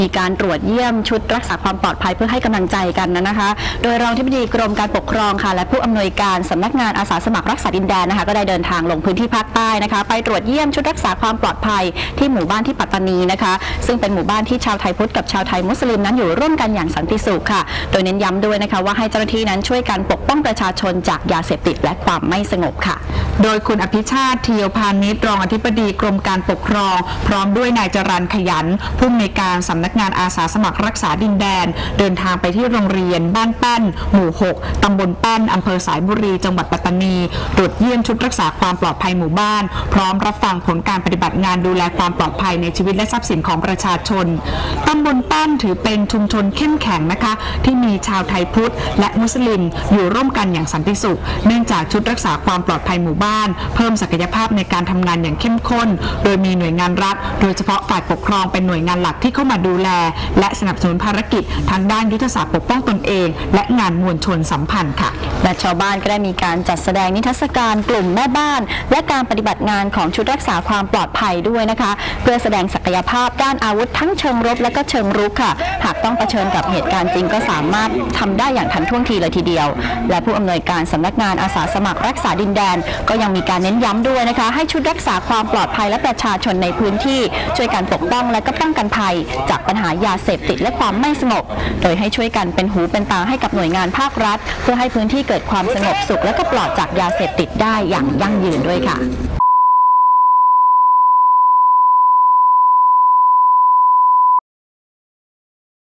มีการตรวจเยี่ยมชุดรักษาความปลอดภัยเพื่อให้กำลังใจกันนะคะ โดยรองที่ปดีกรมการปกครองค่ะ และผู้อำนวยการสำนักงานอาสาสมัครรักษาดินแดนนะคะก็ได้เดินทางลงพื้นที่ภาคใต้นะคะ ไปตรวจเยี่ยมชุดรักษาความปลอดภัยที่หมู่บ้านที่ปัตตานีนะคะ ซึ่งเป็นหมู่บ้านที่ชาวไทยพุทธกับชาวไทยมุสลิมนั้นอยู่ร่วมกันอย่างสันติสุขค่ะ โดยเน้นย้ำด้วยนะคะว่าให้เจ้าหน้าที่นั้นช่วยกันปกป้องประชาชนจากยาเสพติดและความไม่สงบค่ะ โดยคุณอภิชาติเทียวพาณิชย์รองอธิบดีกรมการปกครอง พร้อมด้วยนายจรันขยันผู้อำนวยการสำนักงานอาสาสมัครรักษาดินแดน เดินทางไปที่โรงเรียนบ้านแป้น หมู่ 6 ตำบลแป้นอำเภอสายบุรี จังหวัดปัตตานีตรวจเยี่ยมชุดรักษาความปลอดภัยหมู่บ้าน พร้อมรับฟังผลการปฏิบัติงานดูแลความปลอดภัยในชีวิตและทรัพย์สินของประชาชน ตำบลแป้นถือเป็นชุมชนเข้มแข็งนะคะ ที่มีชาวไทยพุทธ และมุสลิมอยู่ร่วมกันอย่างสันติสุข เนื่องจากชุดรักษาความปลอดภัยหมู่บ้านเพิ่มศักยภาพในการทำงานอย่างเข้มข้น โดยมีหน่วยงานรัฐ โดยเฉพาะฝ่ายปกครองเป็นหน่วยงานหลักที่เข้ามาดูแล และสนับสนุนภารกิจทางด้านยุทธศาสตร์ปกป้องตนเอง และงานมวลชนสัมพันธ์ค่ะและชาวบ้านก็ได้มีการจัดแสดงนิทรรศการกลุ่มแม่บ้าน และการปฏิบัติงานของชุดรักษาความปลอดภัยด้วยนะคะ เพื่อแสดงศักยภาพด้านอาวุธทั้งเชิงรบและก็เชิงรุกค่ะ หากต้องเผชิญกับเหตุการณ์จริงก็สามารถทำได้อย่างทันท่วงทีเลยทีเดียว และผู้อำนวยการสำนักงานอาสาสมัครรักษาดินแดนก็ยังมีการเน้นย้ำด้วยนะคะ ให้ชุดรักษาความปลอดภัยและประชาชนในพื้นที่ช่วยกันปกป้องและก็ป้องกันภัย จากปัญหายาเสพติดและความไม่สงบ โดยให้ช่วยกันเป็นหูเป็นตาให้กับหน่วยงานภาครัฐ เพื่อให้พื้นที่เกิดความสงบสุขและก็ปลอดจากยาเสพติดได้อย่างยั่งยืนด้วยค่ะ